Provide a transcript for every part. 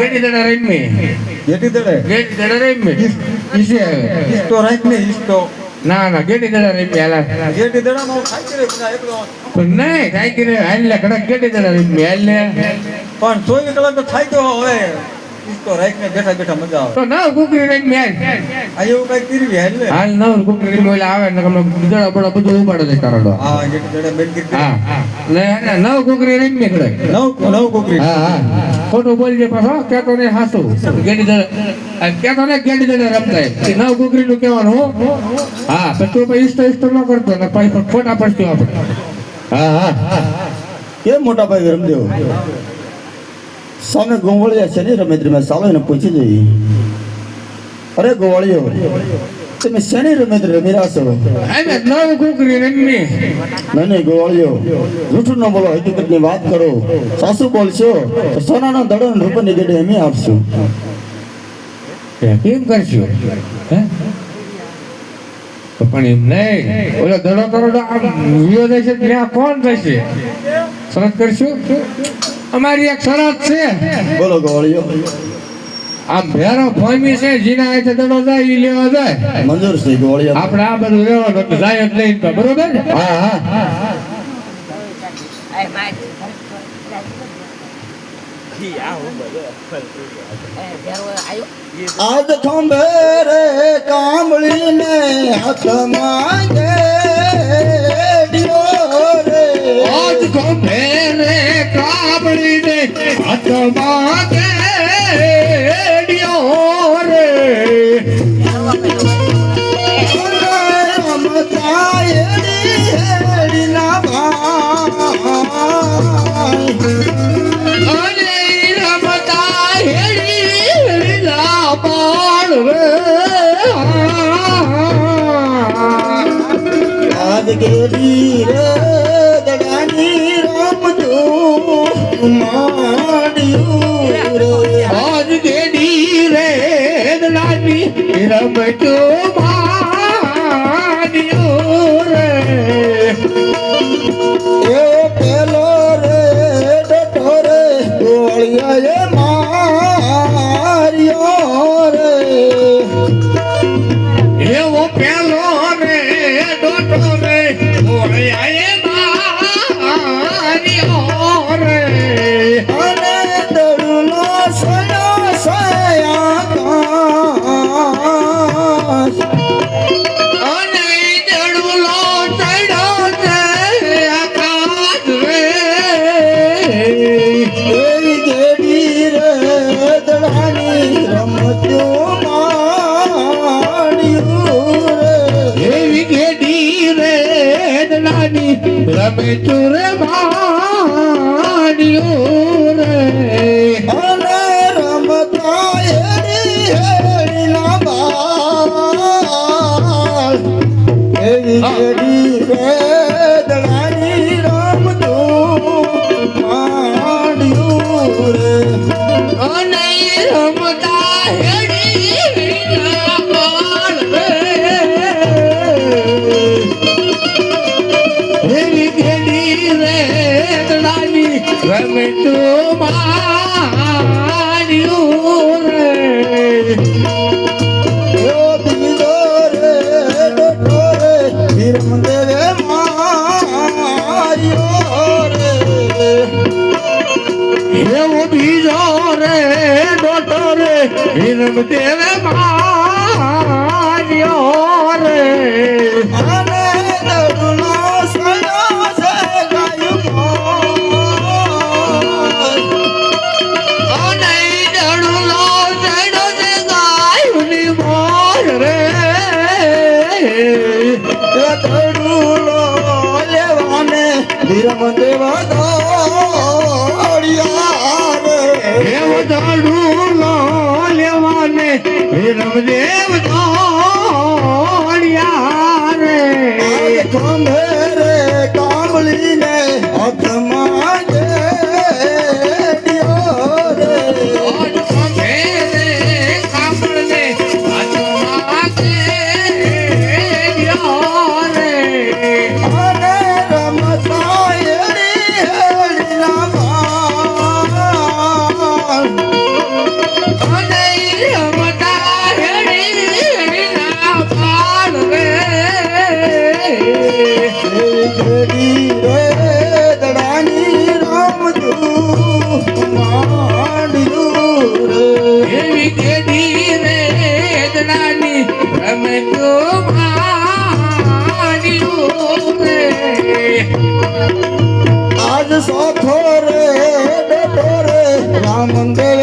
ગેડી દડે રમી ગેડી દડે ગેડી દડે રમી ઈસે ઈસ્તો રાખ ને ઈસ્તો ના ના ગેડી દડા રમી આલા ગેડી દડા માં ખાઈ રે ના એકલો પણ નહીં ખાઈ રે આલે કડક ગેડી પણ ચોવીસ કલાક તો ખાઈ ગયો હવે ઈસ્તો રાખ બેઠા બેઠા મજા આવે. તો ના કુકરી રમી હાલ આ એવું કઈ કરવી હાલ ને હાલ કુકરી ઓલા આવે ને બડા બધું ઉપાડો દે તારો હા જેટી બેન કીધી હા. ને ને નવ કુકરી નવ નવ કોકરી હા હા. ખોટું બોલજે પાછો કેતો ને હાસુ. ગેડી કેતો ને ગેડી રમતા એ નવ કુકરી નું કહેવાનું હો. હા પણ તું પછી ઇસ્તો ઇસ્તો ન કરતો ને પછી ખોટા પડશું આપણે. હા હા. કેમ મોટા ભાઈ રમદેવ સામે ગોવાળિયા છે ને રમેશ ચાલો એને પૂછી જઈએ અરે ગોવાળિયો તમે શેની રમેન્દ્ર રમી રહ્યા છો? નવ કુકરી રમી નહીં નહીં ગોવાળિયો જૂઠું ન બોલો હકીકતની વાત કરો. સાસુ બોલશો તો સોનાના દડો ને રૂપિયાની ગેડે અમે આપશું. કેમ કરશો? હે? પણ એમ નહીં. ઓલો દડો આમ વિયો ત્યાં કોણ થશે શરત કરશું? અમારી એક શરત છે. બોલો આમ ભેરો ફોમી છે જીના હાથે દડો જાય ઈ લેવા જાય. મંજૂર છે આપણે આ બધું લેવાનું જાય જ નહીં તો બરોબર? હા હા. આજ ખંભે રે કામળીને હાથમાં આજ ગમે રે. કાબળી દે હાથમાં એવી ગેડી રે દલાની રમે ચુર માન્યો રે. અને રમે તું માન્યો રે એવો બીજો રે ડોટો રે વિરમ દેવે માર્યો રે ધીરમ દેવા એવો ડણુલો લેવાને વિરમ દેવ ಮುಂದೆ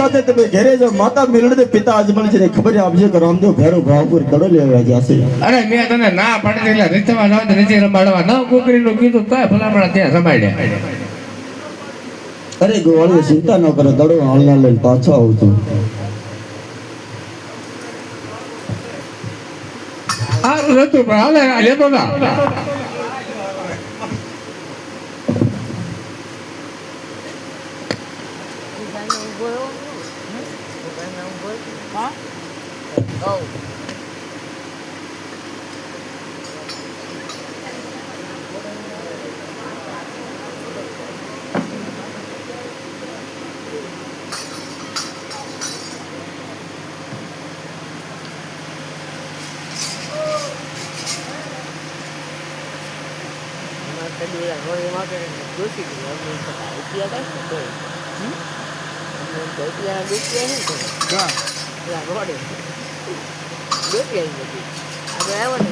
સાથે તમે ઘેરે જાઓ. માતા મિલડે પિતા અજમલ છે ખબર આપજે કે રામદેવ ઘેરો ભાવપુર દડો લેવા જશે અરે મેં તને ના પાડી એટલે રીતમાં જવા રીતિ રમાડવા. ન કુકરીનું કીધું તોય ભલામણા ત્યાં રમાડ્યા. અરે ગોવાળીઓ ચિંતા ન કરો. દડો હાલના લઈને પાછો આવું છું. હતું પણ હાલે આ લેતો ના. gue sih dengan Indonesia kan itu kia Indonesia Indonesia itu ya ya kok deh biết gì mà chị? Anh léo anh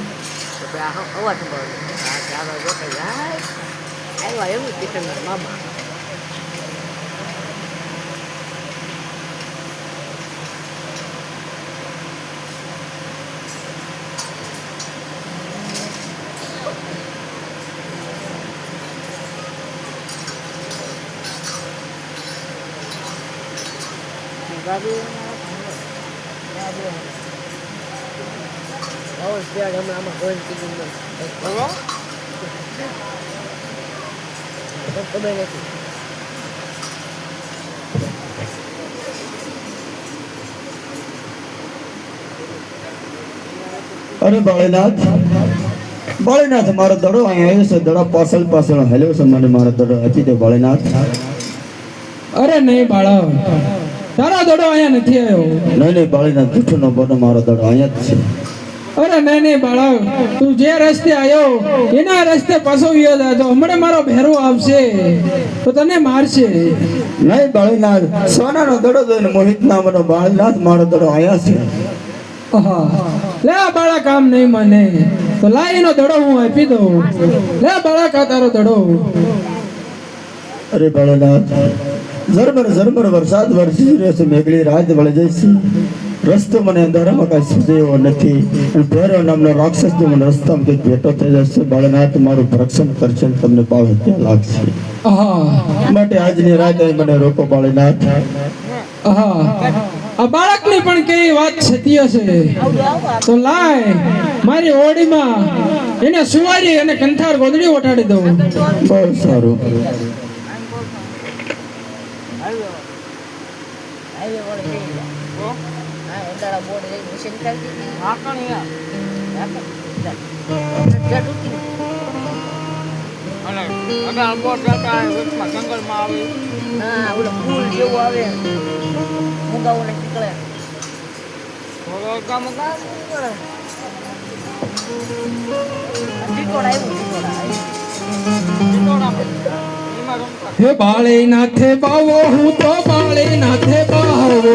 thật bà không có anh mà thật ra rồi rất là gái. Anh là giống như cái thằng mama speed હમણાં આમાં કોઈ કીધું ખબર નથી. અરે બાળીનાથ બાળીનાથ મારો દડો અહીંયા આવ્યો છે દડો પાછળ પાછળ હેલો છે મને મારો દડો. આપી દે બાળીનાથ. અરે નહીં બાળક. તારો દડો અહીંયા નથી આવ્યો. નહીં નહીં બાળીનાથ જૂઠું નો બોલો મારો દડો અહીંયા જ છે. અરે નહીં નહીં બાળક તું જે રસ્તે આવ્યો એના રસ્તે પાછો ગયો જાતો હમણાં મારો ભેરો આવશે તો તને મારશે. નહીં બાળીનાથ સોનાનો દડો જોઈને મોહિત નામનો બાળીનાથ મારો દડો અહીંયા છે. લે આ બાળક આમ નહીં મને. તો લાય એનો દડો હું આપી દઉં. લે બાળક આ તારો દડો. અરે બાળીનાથ ઝરમર ઝરમર વરસાદ વરસી રહ્યો છે મેઘડી રાત વળી જઈશ રસ્તો મને અંધારામાં કાંઈ સૂઝે નથી. ભેરો નામનો રાક્ષસ તો મને રસ્તામાં કંઈક ભેટો થઈ જશે બાળનાથ મારું ભક્ષણ કરશે તમને પાવે ત્યાં લાગશે. માટે આજની રાત મને રોકો બાળનાથ. આ બાળકની પણ કઈ વાત સત્ય છે તો લાય મારી ઓડીમાં એને સુવારી અને કંઠાર ગોદડી ઓટાડી દઉં. બહુ સારું હાઈવે વાળે જઈ ગયા અંધારા બોર્ડ જઈ મશીન કરી દીધી હા કણ યાર અને અગાળ બોટ જતા વચમાં જંગલમાં આવી હા ઓલો ફૂલ જેવું આવે મુગાવું ને નીકળે કામ ટીકોડ આવ્યું ટીકોડ આવ્યું એમાં રમતા હે બાળે નાથે બાવો, હું તો બાળે નાથે બાવો.